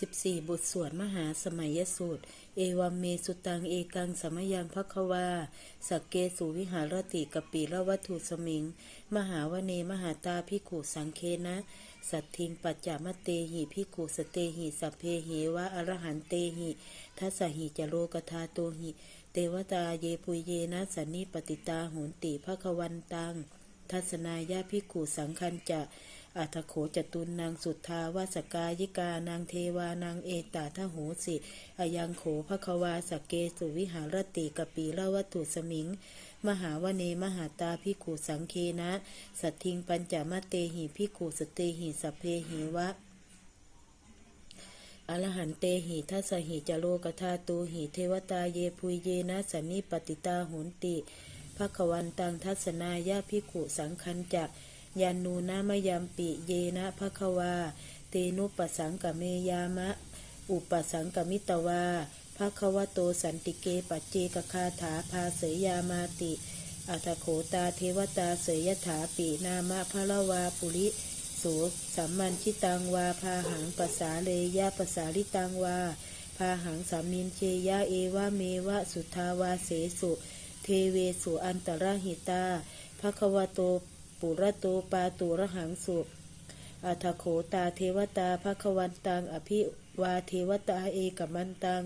14 บทสวดมหาสมัยสูตร เอวัมเมสุตังเอกังสมยังพักวา สักเกสุวิหารติกปีละวัตถุสมิง มหาวเนมหาตาพิกุสังเคนะ สัตทิงปัจจามเตหิพิกุสเตหิสัพเพหิวะอรหันเตหิทัสสหิจโลกธาโตหิ เตวตาเยปุยเยนะสันนิปติตาโหนติภควันตังทัศนายาพิกุสังคันจะ อัทโขจตุนนางสุทธาวาสกายิกานางเทวานางเอตาทโหสิอายังโขภควาสเกสุวิหารติกปีละวัตถุสมิง มหาวเนมหาตาพิขุสังเคนะ สัตทิงปัญจมะเตหิพิขุสเตหิสเพหิวะอรหันเตหิทัสหิจโลกธาตูหิเทวตาเยพุยเยนะสันนิปติตาโหนติภควันตังทัศนายาพิขุสังคันจะ ยานูนามยามปิเยนะภควา เตนุปสังกเมยามะ อุปสังกมิตวาภควโตสันติเกปัจเจกคาถาภาเสยยามาติ อัตโขตาเทวตาเสยถาปินามะพระวาปุริโสสัมมันชิตังวาพาหังปสาเลยาปสาลิตังวาพาหังสามินเชยะเอวะเมวะสุทาวาเสสุ เทเวสุอันตรหิตาภควโต ปุระโตปาตุระหังสุอัทโขตาเทวตาภควันตัง อภิวาเทวตาเอกมันตัง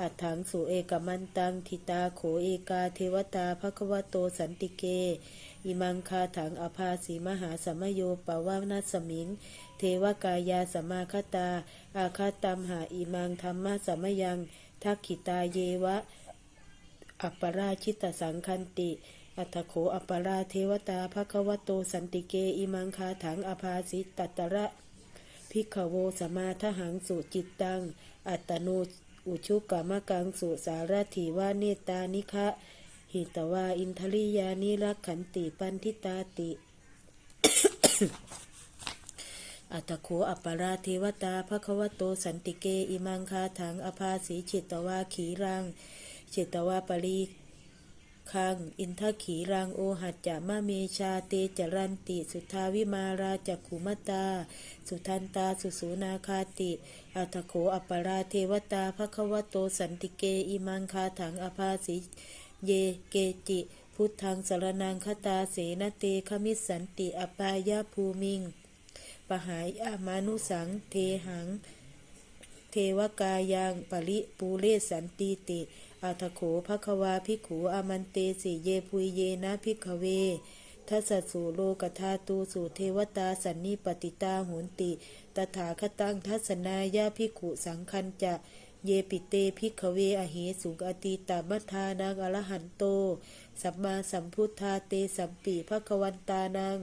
อัฏถังสุเอกมันตัง ทิตาโขเอกาเทวตาภควโตสันติเก อิมังคาถังอภาสีมหาสมโยปวานาสมิง เทวกายาสมาคตา อาคาตัมหาอิมังธรรมะสมยังทักขิตาเยวะ อัปปราชิตสังคันติ อัตโขอัปปราเทวตาภควโตสันติเกอิมังคาถังอภาสิตัตระพิกขโวสมาทหังสุจิตตัง อัตโนอุชุกามกังสุสารถีวาเนตานิคะหิตวาอินทริยานิรักขันติปันทิตาติ อัตโขอัปปราเทวตาภควโตสันติเกอิมังคาถังอภาสีจิตตวาขีรังจิตตวาปรี คัง อินทขีรังโอหัจจะมะเมชาเตจรันติ สุทาวิมาราจักขุมตา สุทันตาสุสูนาคาติ อัตโขอัปปราเทวตาภควโตสันติเกอิมังคาถังอภาสีเยเกจิพุทธังสารนังคตาเสนเตขมิสสันติอปายาภูมิง ปหายอามานุสัง เทหัง เทวกายังปริปูเลสันติติ อัตโขภควาภิกขูอามันเตสิเยพุยเยนะภิกขเวทัสสูโลกธาตูสูเทวตาสันนิปติตาโหนติ ตถาคตังทัศนายาภิกขุสังคันจะ เยปิเตภิกขเวอเหสุงอติตามัทานังอรหันโต สัมมาสัมพุทธาเตสัมปีภควันตานัง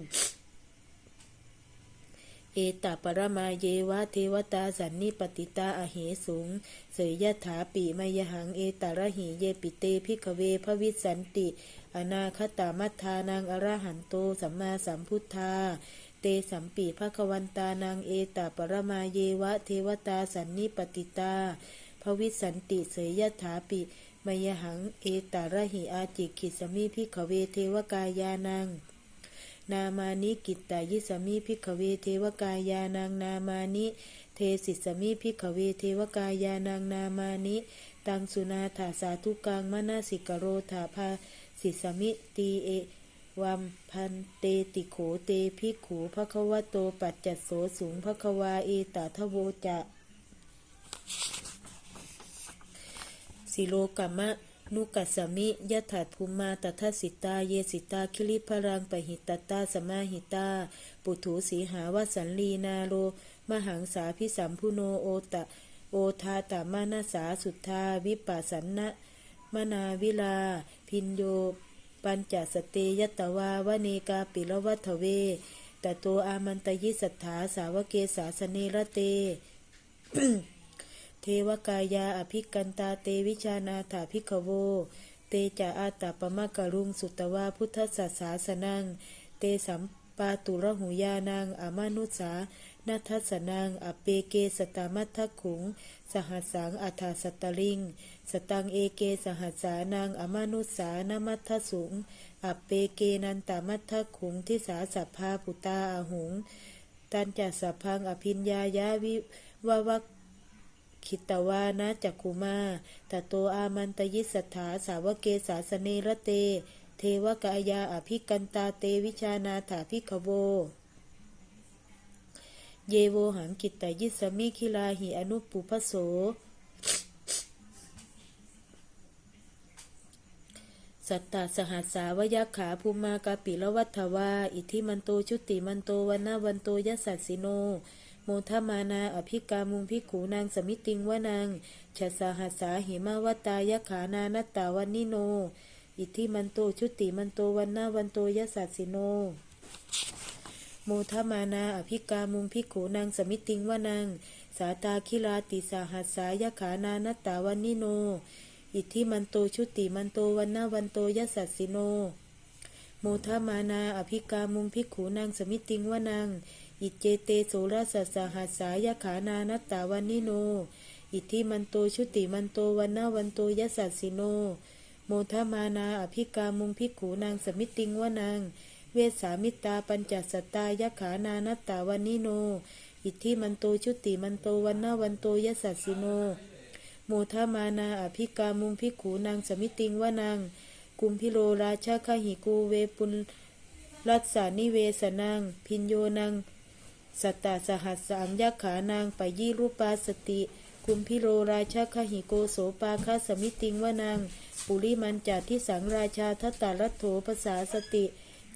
เอตปรมาเยวะเทวตาสันนิปติตาอเหสุงเสยยถาปีมยหังเอตระหิเยปิเตพิกเวพวิสันติ อนาคตามัทานังอรหันโตสัมมาสัมพุทธา เตสัมปีภควันตานังเอตปรมาเยวะเทวตาสันนิปติตาพวิสันติเสยยถาปิมยหังเอตระหิอาจิกิสมิพิกเวเทวกายานัง นามานิกิตตายิสมิพิกเวเทวกายานังนามานิ เทสิสมิพิกเวเทวกายานังนามานิ ตังสุนาถาสาธุกังมนาสิกโรธาภาสิสมิตีเอวัมพันเตติโขเตภิกขูภควโตปัจจัโสสูงภควาเอตาทโวจะสิโลกามะ นุกัสสมิยถัดภูมาตถสิตา เยสิตา คิริพรังปหิตตาสมาหิตา ปุถุสีหาวสันลีนาโลมหังสาพิสัมพุโนโอตะ โอทาตามานาสาสุทธา วิปัสสนะมนาวิลา พินโย ปัญจสเตยตวาวเนกาปิลวัทเวตโตอามันตยิสัทธาสาวเกสาสเนระเต เทวกายาอภิกันตาเตวิชานาถาภิกขโว เตจาอาตาปมะกะรุงสุตวาพุทธศาสาสนัง เตสัมปาตุระหุยานังอามานุสานัทสนังอเปเกสตามัทธขุง สหัสสังอัฏฐสตตลิง สตังเอเกสหัสสานังอามานุสานมัทธสุงอเปเกนันตามัทธขุงทิสาสัพพาปุตตาอาหุง ตันจัสสพพังอภิญญายาวิววัก คิตวานะจักขุมาตโตอามันตยิสัทธาสาวเกสาสเนระเต เทวกายาอภิกันตาเตวิชานาถาภิขโว เยโวหังกิตตยิสมิคิลาหิอนุปปุพโสสัตตาสหัสสาวยกขาภูมากาปิละวัฏวา อิทิมันโตชุติมันโตวันนาวันโตยสัสสิโน มทมานาอภิกามุงพิขูนางสมิติงวนังชะสหัสาหิมาวตายขานานตตาวันนิโนอิทิมันโตชุติมันโตวันนาวันโตยสัสสิโนโมทมานาอภิกามุงพิขูนางสมิติงวนังสาตาคิลาติสาหัสสายขานานตตาวันนิโน อิทธิมันโตชุติมันโตวันนาวันโตยสัสสิโนโมทมานาอภิกามุงพิขูนางสมิติงวนัง อิเจเตโสรสัสหัสสายขานานตตาวันนิโน อิทธิมันโตชุติมันโตวันนาวันโตยสัสสิโน โมทมานาอภิกามุงพิกขูนางสมิติงวนังเวสามิตาปัญจสัตตายขานานตตาวันนิโน อิทธิมันโตชุติมันโตวันนาวันโตยสัสสิโน โมทมานาอภิกามุงพิกขูนางสมิติงวานาง กุมพิโรราชาคหิกูเวปุลรัสสานิเวสนางพินโยนาง สัตตาสหัสสังยักขานางไปยี่รูปาสติกุมพิโรราชาคหิโกโสปาคาสมิติงวานางปุริมันจัดที่สังราชาทัตตารัตโถภาษาสติ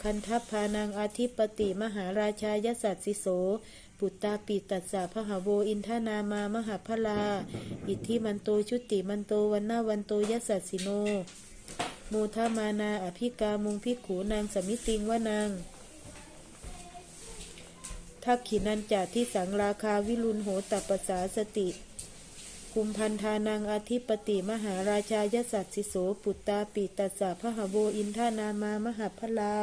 คันทัพพานางอาทิปติมหาราชายสัตสิโส ปุตตาปิตัสสะพหาโวอินทนามามหาพลา อิทธิมันโตชุติมันโตวันนาวันโตยสัสสิโนโมทามานาอภิกามุงพิขูนางสมิติงวานาง ทักขินันจาที่สังราคาวิรุณโหตปสาสติกุมพันธานังอธิปติมหาราชายสัตสิโสปุตตาปิตัสสะพหโวอินทนามามหาพลา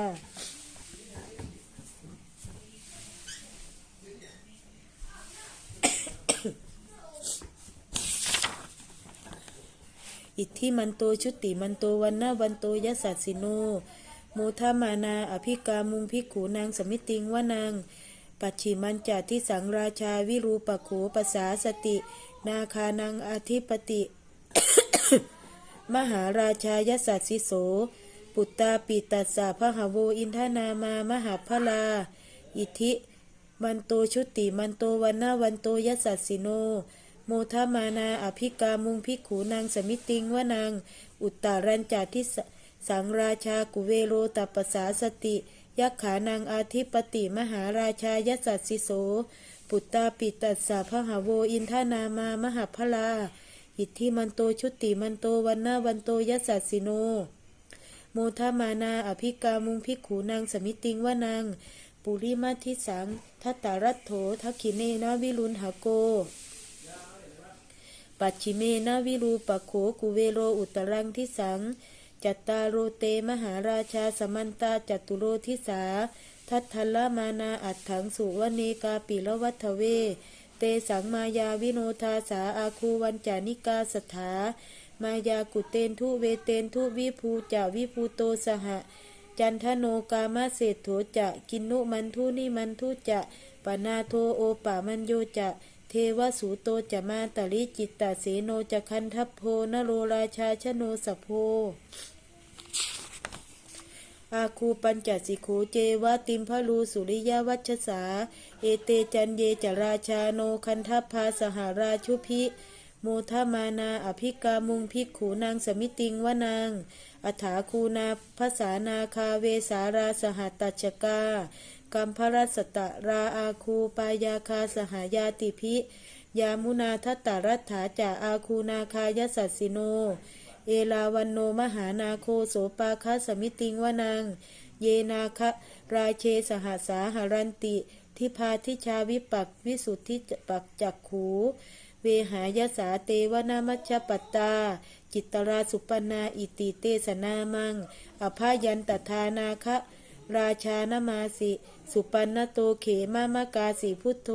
อิทธิมันโตชุติมันโตวันนาวันโตยสัสสิโนโมทามานาอภิกามุงพิกขูนางสมิติงวานาง ปัจฉิมันจัดที่สังราชาวิรูปโขภาษาสติ นาคานังอธิปติ มหาราชายสัสสิโส ปุตตาปิตัสสะพหโวอินทนามามหาพลา อิทิมันโตชุติมันโตวันนาวันโตยสัสสิโน โมทามานาอภิกามุงพิกขูนางสมิติงวานางอุตตารัญจาทิสสังราชากุเวโรตัปสาสติ ยักขานางอาทิปติมหาราชายสัสสิโส ปุตตาปิตัสสะพหาโวอินทนามามหาพลา อิทธิมันโตชุติมันโตวันนาวันโตยสัสสิโน โมทามานาอภิกามุงพิกขูนางสมิติงวานางปุริมาทิสังทัตตารัตโถทักขิเนนาวิรุณหโก ปัจฉิเมนาวิรูปโขกุเวโรอุตรังทิสัง จัตตาโรเตมหาราชาสมันตาจัตุโรทิสา ทัตทัลมานาอัตถังสุวเนกาปิละวัฏเว เตสังมายาวิโนทาสาอาคูวันจานิกาสถามายากุเตนทุเวเตนทุวิภูจาวิภูโตสหะจันทโนกามาเศรษโถจะกินนุมันทุนิมันทุจะปนาโทโอปามันโยจะ เทวสูโตจะมาตลิจิตตเสโนจะคันทัพโพนโรราชาชโนสโพอาคูปัญจสิโขเจวะติมพลูสุริยวัชสา เอเตจันเยจราชาโนคันทัพพาสหาราชุพิโมทมานาอภิกามุงพิกขูนางสมิติงวานางอัฐาคูนาภาษานาคาเวสาราสหัตตชกา กัมพรัสตะราอาคูปายาคาสหายาติพิยามุนาทัตตารัตถาจาอาคูนาคายสัสสิโน เอลาวันโนมหานาโคโสปาคสมิติงวานางเยนาคะราเชสหสาหารันติ ทิพาทิชาวิปักวิสุทธิปักจักขู เวหายสาเตวนามัชปตา จิตตราสุปนาอิติเตสนามัง อภายันตทานาคะ ราชานมาสิ สุปันนโตเขมามากาสิพุทโธ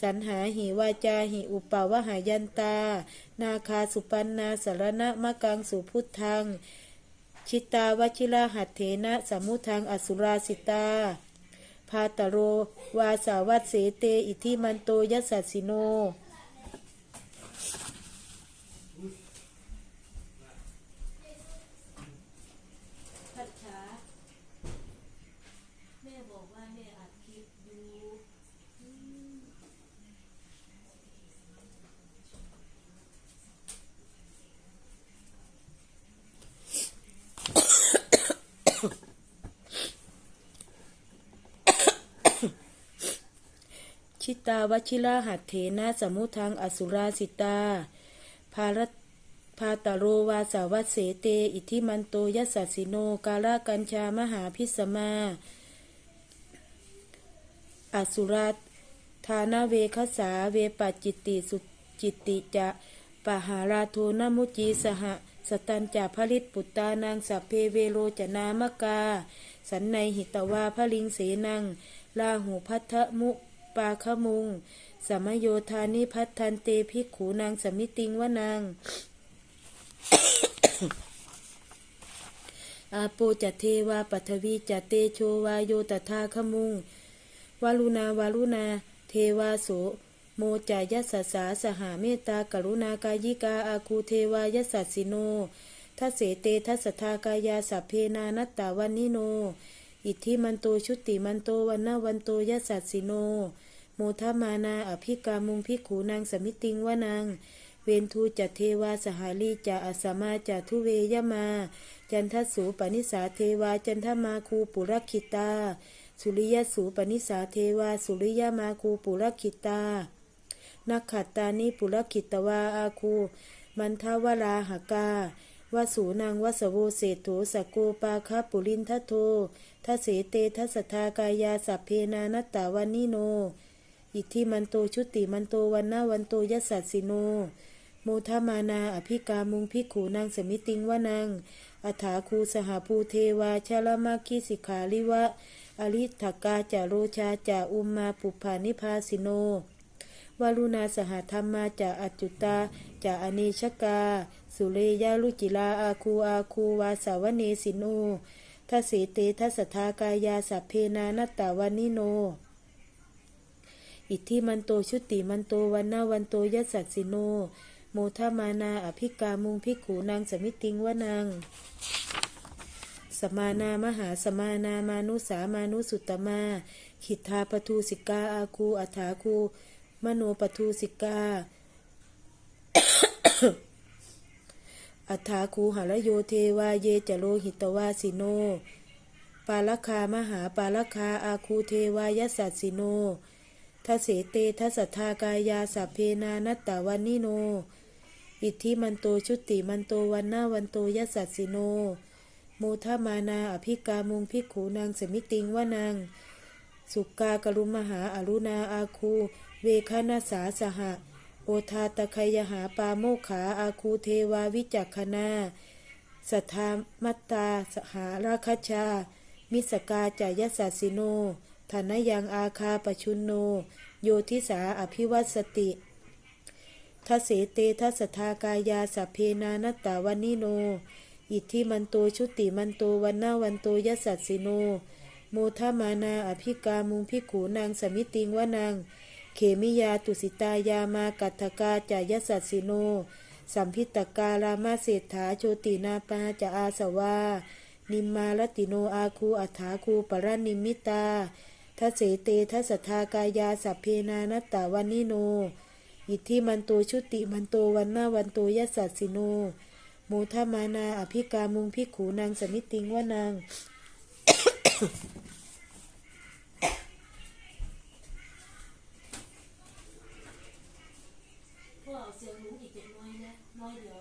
สันหาหิวาจาหิอุปาวหายันตา นาคาสุปันนาสารณะมะกังสุพุทธัง ชิตาวชิราหัตเถนะสมุทังอสุราสิตาพาตโร วาสาวัตเสเต อิทิมันโตยสสสสิโน ชิ ตาวชิราหัตเถนะสมุทังอสุราสิตา ภารตพาตโรวาสาวัสเสเต อิทิมันโตยัสสสิโน กาลากัญชามหาพิสมา อสุรัตทานาเวคสาเวปจิตติสุจิตติจะปหาราโทนมุจีสหสตันจาภริตปุตตานางสัพเพเวโรจนามกา สันในหิตวาพลิงเสนังลาหูพัทธมุ ปาขมุง สมโยธานิพัทันเตภิกขูนางสมิติงวนางอาโปจะเทวาปัทวีจะเตโชวาโยตถาขมุง วารุณาวารุณา เทวาโสโมจายัสสาสหาเมตตากรุณากายิกาอาคูเทวายัสสิโนทัเสเตทัสทากายาสัพเพนานัตตาวันนิโน อิทธิมันโตชุติมันโตวันนาวันโตยัสสสิโน โมทมานาอภิกามุงพิกขูนางสมิติงวานางเวนทูจัตเทวาสหาลีจะอสมาจะทุเวยมา จันทสูปนิสาเทวาจันทมาคูปุรคิตา สุริยสูปนิสาเทวาสุริยมาคูปุรคิตา นักขัตตานิปุรคิตวาอาคู มันทาวราหกา วสูนางวสโวเศโถสกโกปาคาปุรินทโททัสเสเตทัสสทากายาสัพเพนานัตตาวันนิโน อิทธิมันโตชุติมันโตวันนาวันโตยสัสสิโนโมทมานาอภิกามุงพิกขูนางสมิติงวานางอัฐาคูสหภูเทวาชาลมาคิสิขาลิวะ อริทกาจาโรชาจาอุมมาปุพานิพาสิโน วารุณาสหธรรมาจาอัจจุตาจาอเนชกา สุเรยาลุจิลาอาคูอาคูวาสาวเนสิโนทัสเสเตทัสทากายาสัพเพนานตตาวันนิโน อิทธิมันโตชุติมันโตวันนาวันโตยสัสสิโน โมทามานาอภิกามุงพิกขูนางสมิติงวานางสมานามหาสมานามานุสามานุสุตตมา ขิทธาปทูสิกาอาคูอัฐาคู มโนปทูสิกา อัฏฐาคูหรโยเทวาเยจโลหิตวาสิโน ปาลคามหาปาลคาอาคูเทวายัสสัสสิโนทเสเตทัสทากายาสัพเพนานัตตาวันนิโน อิทธิมันโตชุติมันโตวันนาวันโตยัสสัสสิโนโมทมานาอภิกามุงพิกขูนางสมิติงวานาง สุกากรุมหาอรุณาอาคู เวคานาสาสหะ โอทาตะคยหาปาโมขา อาคูเทวาวิจักขณาสัทธามัตตาสหาราคชา มิสกาจายสัสสิโนธนยังอาคาปชุนโน โยทิสาอภิวัสสติทเสเตทัสทากายาสัพเพนานตาวันนิโน อิทธิมันโตชุติมันโตวันนาวันโตยัสสัสสิโน โมทมานาอภิกามุงพิขูนางสมิติงวานาง เขมิยาตุสิตายามากัตถกาจายสัสสิโน สัมพิตการามาเศรษฐาโชตินาปาจะอาสวา นิมมาลติโนอาคูอัฏฐาคูปรนิมิตาทัเสเตทัสสทากายาสัพเพนานตตาวันนิโน อิทธิมันโตชุติมันโตวันนาวันโตยัสสัสสิโนโมทมานาอภิกามุงพิกขูนางสมิติงวานาง พวกเอาเสียงหนูอีกเจ็ดน้อยนะน้อยเดียว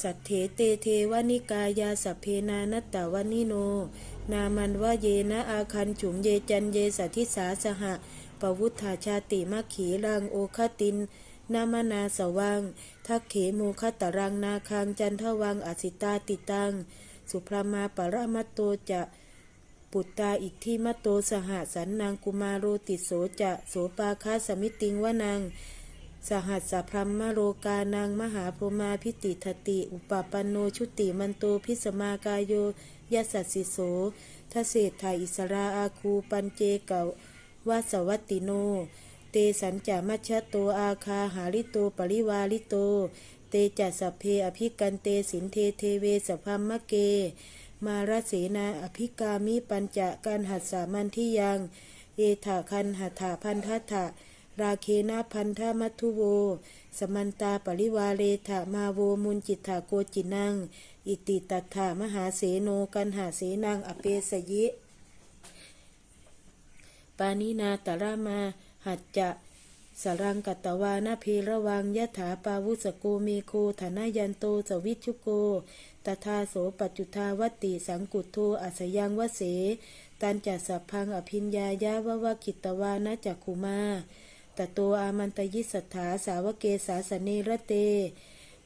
สัทเถเตเทวนิกายาสัพเพนานัตตวานิโน นามันวะเยนะอาคันฉุงเยจันเยสัทธิสาสหะ ปวุฒาชาติมัคขีรังโอคตินนามนาสวัง ทักเขโมคตรังนาคังจันทวังอสิตาติตัง สุพรามาปรมัตโตจะปุตตาอิทธิมตโตสหสันนางกุมารโรติโสจะโสปาคาสมิติงวานางสหัสสะพรัมมโรกานางมหาพรมาพิติทติ อุปปันโนชุติมันโตพิสมากายโยยัสสสสิโสทเศรษฐาอิสราอาคูปันเจเกา วาสวัตติโน เตสัญจามัชชะโตอาคาหาริโตปริวาริโต เตจัสสพเพอภิกันเตสินเทเทเวสพัมมะเก มารเสนาอภิกามิปัญจการหัสสามันที่ยัง เอถาคันหาถาพันธะถะราเคนะพันธมัทุโว สมันตาปริวาเรถะมาโวมุนจิตถาโกจินัง อิติตัถามหาเสโนกันหาเสนังอเปสยิานินาตรามา หัจจะสรังกัตวานาเพระวังยะถาปาวุสกเมโคฐานายันโตสวิชุโกตถาโสปัจจุทาวติสังกุโทอัสยังวเส ตันจัสสัพพังอภิญญายาวะวะคิตวานะจักขุมาตโตอามันตยิสัทธาสาวเกสาสเนระเต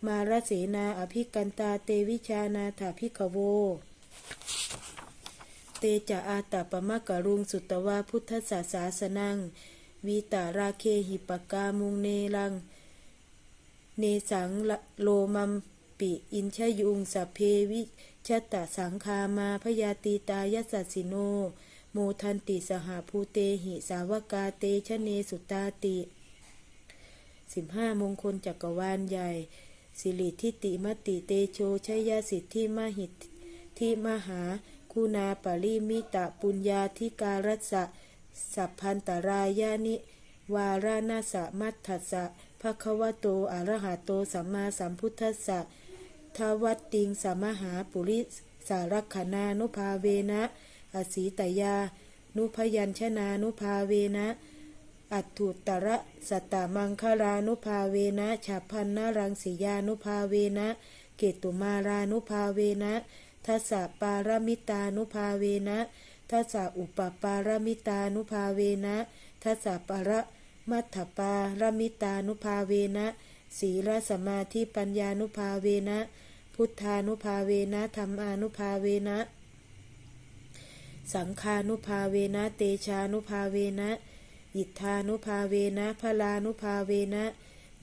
มารเสนาอภิกันตาเตวิชานาถาภิกโว จะอาตาปมะกะรุงสุตตวาพุทธศาสาสนัง วีตาราเคหิปกามุงเนรัง เนสังโลมัมปิอินชยุงสัพเพวิชตตสังคามาพยาตีตายสัสสิโน โมทันติสหาภูเตหิสาวกาเตชะเนสุตาติสิบห้ามงคลจักรวาลใหญ่ สิริทิติมติเตโชชยสิทธิมหิทธิมหา คุณาปริมิตะปุญญาธิการัสสะสัพพันตรายานิ วารานาสะมัตถัสสะภะคะวะโตอะระหะโตสัมมาสัมพุทธัสสะทวัตติงสมหาปุริสารักขณานุภาเวนะอสีตยา นุพยัญชนานุภาเวนะ อัตถุตระสตตมังคารานุภาเวนะฉับพันนารังสียานุภาเวนะ เกตุมารานุภาเวนะ ทัสสะปารามิตานุภาเวนะทัสสะอุปปารามิตานุภาเวนะทัสสะปรมัทถปารามิตานุภาเวนะศีลสมาธิปัญญานุภาเวนะ พุทธานุภาเวนะธรรมานุภาเวนะ สังฆานุภาเวนะ เตชานุภาเวนะอิทธานุภาเวนะพลานุภาเวนะ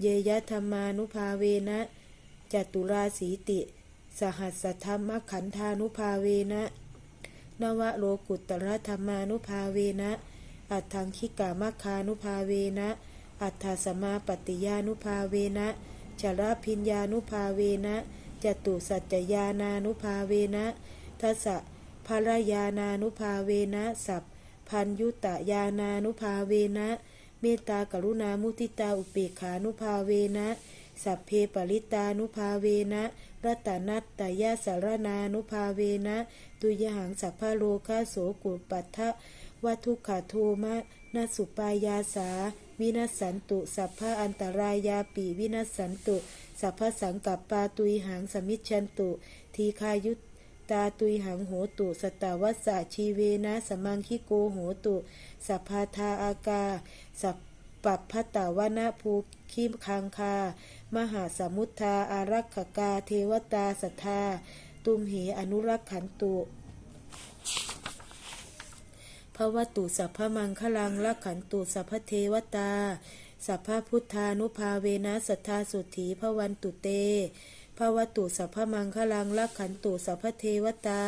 เยยธรรมานุภาเวนะจตุราสีติ สหัสธรรมขันธานุภาเวนะ นวโลกุตตรธรรมานุภาเวนะ อัตถังคิกามคานุภาเวนะ อัตถสมาปฏิยานุภาเวนะจรพิญญานุภาเวนะจตุสัจจยานานุภาเวนะทัสสะภรยานานุภาเวนะสัพพัญยุตยานานุภาเวนะ เมตตากรุณามุทิตาอุเปขานุภาเวนะ สัพเพปริตานุภาเวนะรัตนัตตยาสารนานุภาเวนะตุยหังสัพพโลคาโสกุปัฏฐะวัทุกขโทมะนาสุปายาสา วินัสันตุ สัพพะอันตรายาปีวินัสันตุ สัพพสังกัปปาตุยหังสมิชันตุ ทีคายุตตาตุยหังโหตุสตาวัสสะชีเวนะสมังคิโกโหตุ สัพพาทาอากา สัพ ปัปพตาวนาภูคิมคังคา มหาสมุทธาอารักขกา เทวตาสัทธา ตุมเหอนุรักขันตุพระวตุสัพพมังคลังลักขันตุสัพพเทวตา สัพพพุทธานุภาเวนะสัทธาสุถีพระวันตุเตพระวตุสัพพมังคลังลักขันตุสัพพเทวตา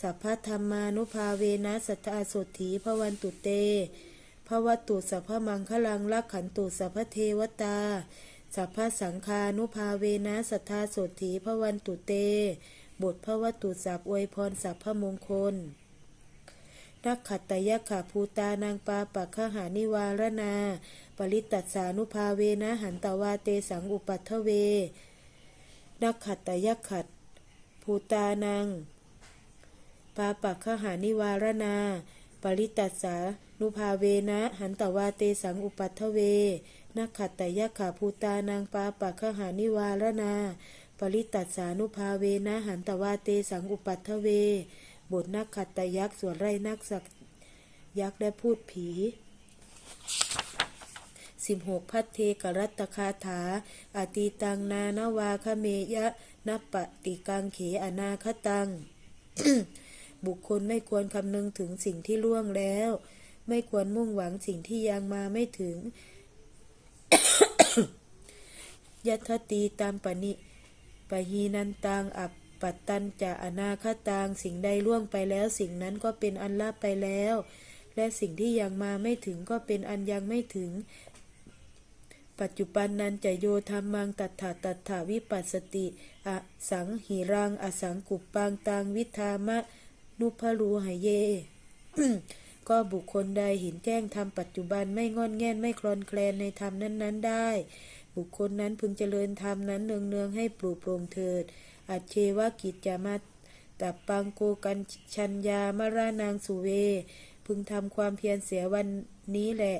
สัพพธรรมานุภาเวนะสัทธาสุถีพระวันตุเต พระวตุสัพพมังคลังลักขันตุสัพพเทวตา สัพพสังคานุภาเวนะสัทธาสุถีพระวันตุเต บทพระวตุสัพอวยพรสัพพมงคลนักขัตตยะขาภูตานางปาปักขหานิวารนา ปริตัสานุภาเวนะหันตวาเตสังอุปัทเว นักขัตตยะขัดภูตานางปาปักขหานิวารนา ปริตัสา นุภาเวนะ หันตวาเตสังอุปัทเว นักขัตตยะขาภูตานางปาปักขหานิวารนา ปริตัสสานุภาเวนะ หันตวาเตสังอุปัทเว บทนักขัตตยักษ์ส่วนไรนักสักยักษ์ได้พูดผีสิบหกพัทเทกรัตตคาถาอาตีตังนานาวาคเมยะนปติกังเขอนาคตัง บุคคลไม่ควรคำนึงถึงสิ่งที่ล่วงแล้ว ไม่ควรมุ่งหวังสิ่งที่ยังมาไม่ถึง ยัตตีตามปณิปหีนันตังอัปปัตตันจะอนาคตังสิ่งใดล่วงไปแล้ว สิ่งนั้นก็เป็นอันลับไปแล้ว และสิ่งที่ยังมาไม่ถึงก็เป็นอันยังไม่ถึง ปัจจุบันนั้นจะโยธรรมังตัฏฐาตัฏฐาวิปัสสติอสังหิรังอสังกุปปังตังวิธามะนุพรูหเย ก็บุคคลใดเห็นแจ้งธรรมปัจจุบันไม่งอนแง่นไม่คลอนแคลนในธรรมนั้นๆ ได้ บุคคลนั้นพึงเจริญธรรมนั้นเนืองๆให้ปลูกโปร่งเถิด อัจเชวกิจจามาตับปังโกกันชัญญามารานางสุเว พึงทำความเพียรเสียวันนี้แหละ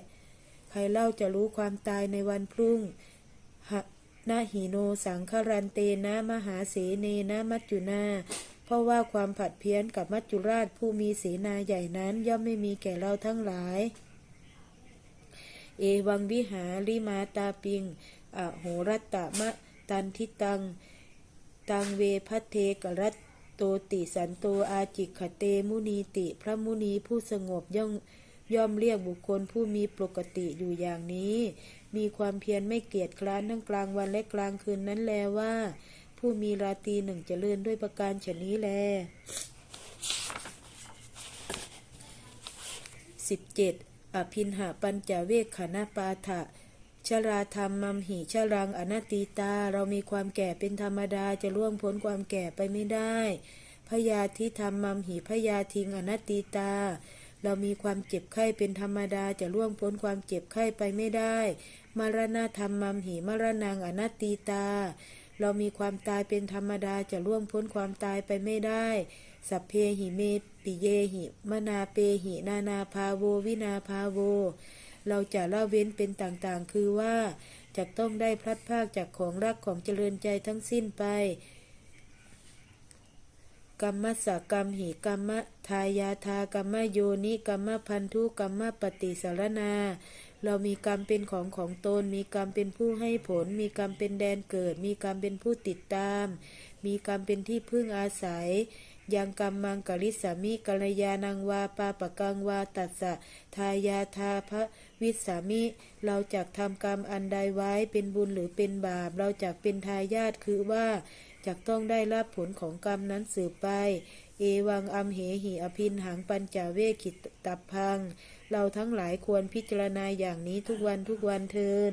ใครเล่าจะรู้ความตายในวันพรุ่งหนาหิโนสังคารันเตนะมหาเสเนนะมัจจุนา เพราะว่าความผัดเพี้ยนกับมัจจุราชผู้มีเสนาใหญ่นั้นย่อมไม่มีแก่เราทั้งหลาย เอวังวิหาริมาตาปิงอโหรัตตะมะตันทิตัง ตังเวพัเทกรัตโตติสันโตอาจิกขเตมุนีติ พระมุนีผู้สงบย่อมย่อมเรียกบุคคลผู้มีปกติอยู่อย่างนี้ มีความเพียรไม่เกียจคร้านทั้งกลางวันและกลางคืนนั้นแลว่า ผู้มีราตีหนึ่งเจริญด้วยประการฉนี้แล 17. อภินหาปัญจเวคขณปาฐะชราธรรมมัมหิชรังอนัตติตา เรามีความแก่เป็นธรรมดาจะล่วงพ้นความแก่ไปไม่ได้ พยาธิธรรมมัมหิพยาทิงอนัตติตา เรามีความเจ็บไข้เป็นธรรมดาจะล่วงพ้นความเจ็บไข้ไปไม่ได้ มรณะธรรมมัมหิมรณังอนัตติตา เรามีความตายเป็นธรรมดาจะล่วงพ้นความตายไปไม่ได้ สัพเพหิเมปิเยหิ มนาเปหิ นานาภาโว วินาภาโว เราจะละเว้นเป็นต่างๆ คือว่าจะต้องได้พลัดพรากจากของรักของเจริญใจทั้งสิ้นไป กรรมสกรรมหิกรรมทายาทากรรมโยนิกรรมพันธุกรรมปฏิสารนา เรามีกรรมเป็นของของตน มีกรรมเป็นผู้ให้ผล มีกรรมเป็นแดนเกิด มีกรรมเป็นผู้ติดตาม มีกรรมเป็นที่พึ่งอาศัยยังกรรมมังกริสามิกัลยานังวาปาปะกังวาตัสสะทายาทาพระวิสามิ เราจักทำกรรมอันใดไว้เป็นบุญหรือเป็นบาป เราจักเป็นทายาทคือว่าจักต้องได้รับผลของกรรมนั้นสืบไป เอวังอัมเหหิอภินหังปัญจเวขิตตับพัง เราทั้งหลายควรพิจารณาอย่างนี้ทุกวันทุกวันเทิน